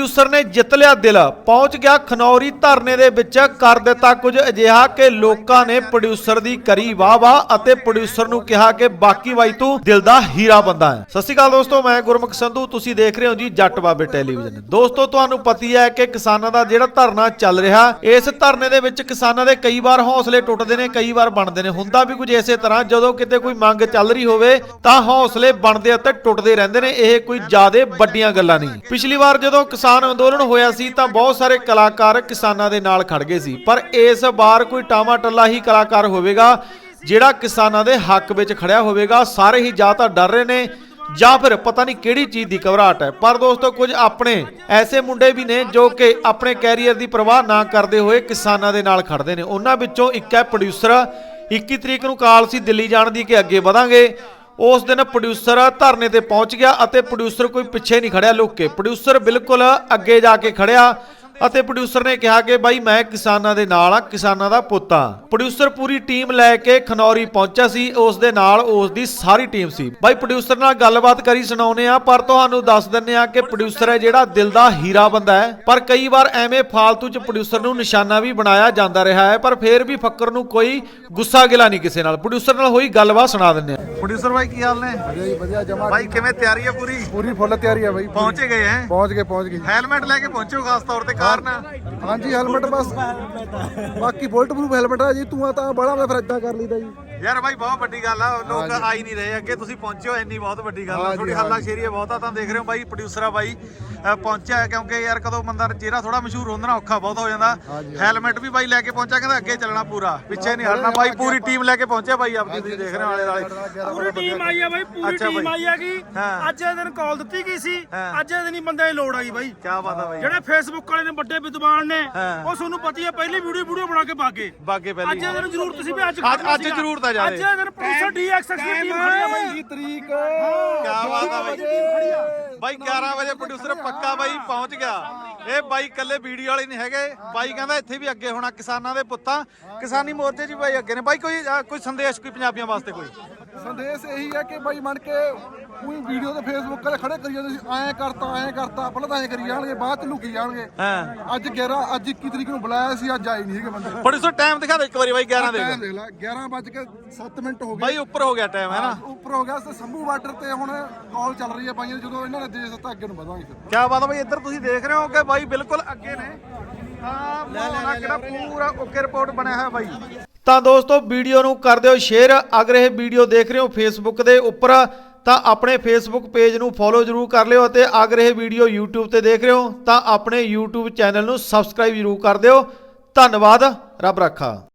Producer ਨੇ ਜਿੱਤ ਲਿਆ ਦਿਲ। ਪਹੁੰਚ ਗਿਆ ਖਨੌਰੀ ਧਰਨੇ ਦੇ ਵਿੱਚ। ਕਰ ਦਿੱਤਾ ਕੁਝ ਅਜਿਹਾ ਕਿ ਲੋਕਾਂ ਨੇ ਪ੍ਰੋਡਿਊਸਰ ਦੀ ਕਰੀ ਵਾਹ ਵਾਹ ਅਤੇ ਪ੍ਰੋਡਿਊਸਰ ਨੂੰ ਕਿਹਾ ਕਿ ਬਾਕੀ ਬਾਈ ਤੂੰ ਦਿਲ ਦਾ ਹੀਰਾ ਬੰਦਾ ਹੈ। ਸਤਿ ਸ਼੍ਰੀ ਅਕਾਲ ਦੋਸਤੋ, ਮੈਂ ਗੁਰਮੁਖ ਸੰਧੂ। ਤੁਸੀਂ ਦੇਖ ਰਹੇ ਹੋ ਜੀ ਜੱਟ ਬਾਬੇ ਟੈਲੀਵਿਜ਼ਨ। ਦੋਸਤੋ, ਤੁਹਾਨੂੰ ਪਤੀ ਹੈ ਕਿ ਕਿਸਾਨਾਂ ਦਾ ਜਿਹੜਾ ਧਰਨਾ ਚੱਲ ਰਿਹਾ, ਇਸ ਧਰਨੇ ਦੇ ਵਿੱਚ ਕਿਸਾਨਾਂ ਦੇ ਕਈ ਵਾਰ ਹੌਸਲੇ ਟੁੱਟਦੇ ਨੇ, ਕਈ ਵਾਰ ਬਣਦੇ ਨੇ। ਹੁੰਦਾ ਵੀ ਕੁਝ ਇਸੇ ਤਰ੍ਹਾਂ, ਜਦੋਂ ਕਿਤੇ ਕੋਈ ਮੰਗ ਚੱਲ ਰਹੀ ਹੋਵੇ, ਤਾਂ ਹੌਸਲੇ ਬਣਦੇ ਅਤੇ ਟੁੱਟਦੇ ਰਹਿੰਦੇ ਨੇ। ਇਹ ਕੋਈ ਜ਼ਿਆਦਾ ਵੱਡੀਆਂ ਗੱਲਾਂ ਨਹੀਂ। ਪਿਛਲੀ ਵਾਰ ਜਦੋਂ ਕਿਸਾਨ ਅੰਦੋਲਨ ਹੋਇਆ ਸੀ ਤਾਂ ਬਹੁਤ ਸਾਰੇ ਕਲਾਕਾਰ ਕਿਸਾਨਾਂ ਦੇ ਨਾਲ ਖੜ ਗਏ ਸੀ। ਪਰ ਇਸ ਵਾਰ ਕੋਈ ਟਾਮਾ ਟੱਲਾ ਹੀ ਕਲਾਕਾਰ ਹੋਵੇਗਾ, ਜਿਹੜਾ ਕਿਸਾਨਾਂ ਦੇ ਹੱਕ ਵਿੱਚ ਖੜਿਆ ਹੋਵੇਗਾ। ਸਾਰੇ ਹੀ ਜਾਂ ਤਾਂ ਡਰ ਰਹੇ ਨੇ ਜਾਂ ਫਿਰ ਪਤਾ ਨਹੀਂ ਕਿਹੜੀ ਚੀਜ਼ ਦੀ ਘਬਰਾਹਟ ਹੈ। ਪਰ ਦੋਸਤੋ, ਕੁਝ ਆਪਣੇ ਐਸੇ ਮੁੰਡੇ ਵੀ ਨੇ ਜੋ ਕਿ ਆਪਣੇ ਕੈਰੀਅਰ ਦੀ ਪਰਵਾਹ ਨਾ ਕਰਦੇ ਹੋਏ ਕਿਸਾਨਾਂ ਦੇ ਨਾਲ ਖੜਦੇ ਨੇ। ਉਹਨਾਂ ਵਿੱਚੋਂ ਇੱਕ ਹੈ ਪ੍ਰੋਡਿਊਸਰ 21 ਤਰੀਕ ਨੂੰ ਕਾਲ ਸੀ ਦਿੱਲੀ ਜਾਣ ਦੀ ਕਿ ਅੱਗੇ ਵਧਾਂਗੇ। ਉਸ ਦਿਨ ਪ੍ਰੋਡਿਊਸਰ ਧਰਨੇ ਤੇ ਪਹੁੰਚ ਗਿਆ ਅਤੇ ਪ੍ਰੋਡਿਊਸਰ ਕੋਈ ਪਿੱਛੇ ਨਹੀਂ ਖੜਿਆ ਲੁੱਕ ਕੇ। ਪ੍ਰੋਡਿਊਸਰ ਬਿਲਕੁਲ ਅੱਗੇ ਜਾ ਕੇ ਖੜਿਆ। ਅਤੇ ਪ੍ਰੋਡਿਊਸਰ ਨੇ ਕਿਹਾ ਕਿ ਬਾਈ ਮੈਂ ਕਿਸਾਨਾਂ ਦੇ ਨਾਲ ਆ ਕਿਸਾਨਾਂ ਦਾ ਪੁੱਤ ਆ ਪ੍ਰੋਡਿਊਸਰ ਪੂਰੀ ਟੀਮ ਲੈ ਕੇ ਖਨੌਰੀ ਪਹੁੰਚਿਆ ਸੀ ਉਸ ਦੇ ਨਾਲ ਉਸ ਦੀ ਸਾਰੀ ਟੀਮ ਸੀ। ਬਾਈ ਪ੍ਰੋਡਿਊਸਰ ਨਾਲ ਗੱਲਬਾਤ ਕਰੀ ਸੁਣਾਉਨੇ ਆ ਪਰ ਤੁਹਾਨੂੰ ਦੱਸ ਦਿੰਨੇ ਆ ਕਿ ਪ੍ਰੋਡਿਊਸਰ ਹੈ ਜਿਹੜਾ ਦਿਲ ਦਾ ਹੀਰਾ ਬੰਦਾ ਹੈ। ਪਰ ਕਈ ਵਾਰ ਐਵੇਂ ਫਾਲਤੂ ਚ ਪ੍ਰੋਡਿਊਸਰ ਨੂੰ ਨਿਸ਼ਾਨਾ ਵੀ ਬਣਾਇਆ ਜਾਂਦਾ ਰਿਹਾ ਹੈ ਪਰ ਫੇਰ ਵੀ ਫੱਕਰ ਨੂੰ ਕੋਈ ਗੁੱਸਾ ਗਿਲਾ ਨਹੀਂ ਕਿਸੇ ਨਾਲ। ਪ੍ਰੋਡਿਊਸਰ ਨਾਲ ਹੋਈ ਗੱਲਬਾਤ ਸੁਣਾ ਦਿੰਨੇ ਆ ਪ੍ਰੋਡਿਊਸਰ ਬਾਈ ਕੀ ਹਾਲ ਨੇ? ਵਧੀਆ ਜੀ ਵਧੀਆ ਜਮਾ ਬਾਈ ਕਿਵੇਂ ਤਿਆਰੀ ਹੈ ਪੂਰੀ? ਪੂਰੀ ਫੁੱਲ ਤਿਆਰੀ ਆ ਬਾਈ ਪਹੁੰਚੇ ਗਏ ਹੈ? ਪਹੁੰਚ ਗਏ ਪਹੁੰਚ ਗਏ। ਹੈਲਮਟ ਲੈ ਕੇ ਪਹੁੰਚੋ ਖਾਸ ਤੌਰ ਤੇ ਕਾਰਨ ਹਾਂਜੀ ਹੈਲਮਟ ਬਸ। ਬਾਕੀ ਬੁਲਟ ਪ੍ਰੂਫ ਹੈਲਮਟ ਆ ਜੀ, ਤੂੰ ਆ ਤਾਂ ਬੜਾ ਮੈਂ ਫਿਰ ਏਦਾਂ ਕਰ ਲਈਦਾ ਜੀ। ਯਾਰ ਬਾਈ ਬਹੁਤ ਵੱਡੀ ਗੱਲ ਆ। ਲੋਕ ਆ ਹੀ ਨਹੀਂ ਰਹੇ ਅੱਗੇ ਤੁਸੀਂ ਪਹੁੰਚੇ ਹੋ ਇੰਨੀ ਬਹੁਤ ਵੱਡੀ ਗੱਲ ਆ। ਥੋੜੀ ਹੱਲਾ ਸ਼ੇਰੀਏ ਬਹੁਤ ਆ ਤਾਂ ਦੇਖ ਰਹੇ ਹੋ ਬਾਈ ਪ੍ਰੋਡਿਊਸਰ ਆ ਬਾਈ ਪਹੁੰਚਿਆ ਕਿਉਂਕਿ ਯਾਰ ਕਦੋਂ ਬੰਦਾ ਚਿਹਰਾ ਥੋੜਾ ਮਸ਼ਹੂਰ ਹੁੰਦਾ ਨਾ ਔਖਾ ਬਹੁਤ ਹੋ ਜਾਂਦਾ। ਹੈਲਮਟ ਵੀ ਬਾਈ ਲੈ ਕੇ ਪਹੁੰਚਿਆ ਕਹਿੰਦਾ ਅੱਗੇ ਚੱਲਣਾ ਪੂਰਾ ਪਿੱਛੇ ਨਹੀਂ ਹਟਣਾ। ਬਾਈ ਪੂਰੀ ਟੀਮ ਲੈ ਕੇ ਪਹੁੰਚਿਆ ਬਾਈ ਆਪਦੀ ਤੁਸੀਂ ਦੇਖ ਰਹੇ ਹੋ ਆਲੇ ਵਾਲੇ ਪੂਰੀ ਟੀਮ ਆਈ ਆ ਬਾਈ ਪੂਰੀ ਟੀਮ। ਆਈ ਹੈਗੀ ਹਾਂ। ਅੱਜ ਇਹ ਦਿਨ ਕਾਲ ਦਿੱਤੀ ਗਈ ਸੀ। ਅੱਜ ਇਹ ਦਿਨ ਹੀ ਬੰਦੇ ਦੀ ਲੋੜ ਆਈ ਬਾਈ। ਕੀ ਬਾਤ ਆ ਬਾਈ। ਜਿਹੜੇ ਫੇਸਬੁੱਕ ਵਾਲੇ ਨੇ ਵੱਡੇ ਵਿਦਵਾਨ ਨੇ। ਉਹ ਤੁਹਾਨੂੰ ਪਤਾ ਹੀ ਹੈ ਪਹਿਲੀ ਵੀਡੀਓ ਵੀਡੀਓ ਬਣਾ ਕੇ ਬਾਗੇ। ਬਾਗੇ ਪਹਿਲੀ ਅੱਜ ਇਹ ਦਿਨ ਜ਼ਰੂਰਤ ਸੀ ਵੀ ਅੱਜ ਅੱਜ- ਖੜਨਾ ਆ ਜ਼ਿਆਦੇ। ਅੱਜ ਦਿਨ ਪ੍ਰੋਫੈਸਰ ਡੀਐਕਸਐਕਸ ਦੀ ਟੀਮ ਖੜੀ ਆ ਬਾਈ। 20 ਤਰੀਕ। ਕਿਆ ਬਾਤ ਆ ਬਾਈ। ਬਾਈ 11 ਵਜੇ ਪ੍ਰੋਡਿਊਸਰ ਪੱਕਾ ਬਾਈ ਪਹੁੰਚ ਗਿਆ। ਇਹ ਬਾਈ ਇਕੱਲੇ ਵੀਡੀਓ ਵਾਲੇ ਨਹੀਂ ਹੈਗੇ। ਬਾਈ ਕਹਿੰਦਾ ਇੱਥੇ ਵੀ ਅੱਗੇ ਹੋਣਾ ਕਿਸਾਨਾਂ ਦੇ ਪੁੱਤਾਂ। ਕਿਸਾਨੀ ਮੋਰਚੇ 'ਚ ਵੀ ਬਾਈ ਅੱਗੇ ਨੇ। ਬਾਈ ਕੋਈ ਕੋਈ ਸੰਦੇਸ਼ ਕੋਈ ਪੰਜਾਬੀਆਂ ਵਾਸਤੇ ਕੋਈ? ਸੰਦੇਸ਼ ਇਹੀ ਹੈ ਕਿ ਬਾਈ ਮੰਨ ਕੇ ਕੋਈ ਵੀਡੀਓ ਤੇ ਫੇਸਬੁੱਕ ਤੇ ਖੜੇ ਕਰੀ ਜਾਂਦੇ ਸੀ ਐਂ ਕਰਤਾ ਐਂ ਕਰਤਾ ਪਹਿਲਾਂ ਤਾਂ ਐਂ ਕਰੀ ਜਾਣਗੇ ਬਾਅਦ ਚ ਲੁਕੀ ਜਾਣਗੇ। ਹਾਂ। ਅੱਜ 11 ਅੱਜ 21 ਤਰੀਕ ਨੂੰ ਬੁਲਾਇਆ ਸੀ ਅੱਜ ਆਏ ਨਹੀਂ ਹੈਗੇ ਬੰਦੇ। ਟਾਈਮ ਦਿਖਾ ਦੇ ਇੱਕ ਵਾਰੀ ਬਾਈ 11 ਦੇ ਟਾਈਮ ਦੇਖ ਲੈ 11 ਵੱਜ ਕੇ 7 ਮਿੰਟ ਹੋ ਗਏ। ਬਾਈ ਉੱਪਰ ਹੋ ਗਿਆ ਟਾਈਮ ਹੈ ਨਾ? ਉੱਪਰ ਹੋ ਗਿਆ ਤੇ ਸੰਭੂ ਬਾਰਡਰ ਤੇ ਹੁਣ ਕਾਲ ਚੱਲ ਰਹੀ ਹੈ ਬਾਈਆਂ ਜਦੋਂ ਇਹਨਾਂ ਨੇ ਦੇ ਦਿੱਤਾ ਅੱਗੇ ਨੂੰ ਵਧਾਂਗੇ ਫਿਰ। ਕਿਆ ਬਾਤ ਆ ਬਾਈ ਇੱਧਰ ਤੁਸੀਂ ਦੇਖ ਰਹੇ ਹੋ ਕਿ ਬਾਈ ਬਿਲਕੁਲ ਅੱਗੇ ਨੇ। ਤਾਂ ਮਾਹੌਲ ਕਿਹੜਾ ਪੂਰਾ ਓਕੇ ਰਿਪੋਰਟ ਬਣਿਆ ਹੋਇਆ ਬਾਈ। ਤਾਂ ਦੋਸਤੋ, ਵੀਡੀਓ ਨੂੰ ਕਰ ਦਿਓ ਸ਼ੇਅਰ। ਅਗਰ ਇਹ ਵੀਡੀਓ ਦੇਖ ਰਹੇ ਹੋ ਫੇਸਬੁੱਕ ਦੇ ਉੱਪਰ, ਤਾਂ ਆਪਣੇ ਫੇਸਬੁੱਕ ਪੇਜ ਨੂੰ ਫੋਲੋ ਜ਼ਰੂਰ ਕਰ ਲਿਓ ਅਤੇ ਅਗਰ ਇਹ ਵੀਡੀਓ YouTube ਤੇ ਦੇਖ ਰਹੇ ਹੋ, ਤਾਂ ਆਪਣੇ YouTube ਚੈਨਲ ਨੂੰ ਸਬਸਕ੍ਰਾਈਬ ਜ਼ਰੂਰ ਕਰ ਦਿਓ। ਧੰਨਵਾਦ, ਰੱਬ ਰੱਖਾ।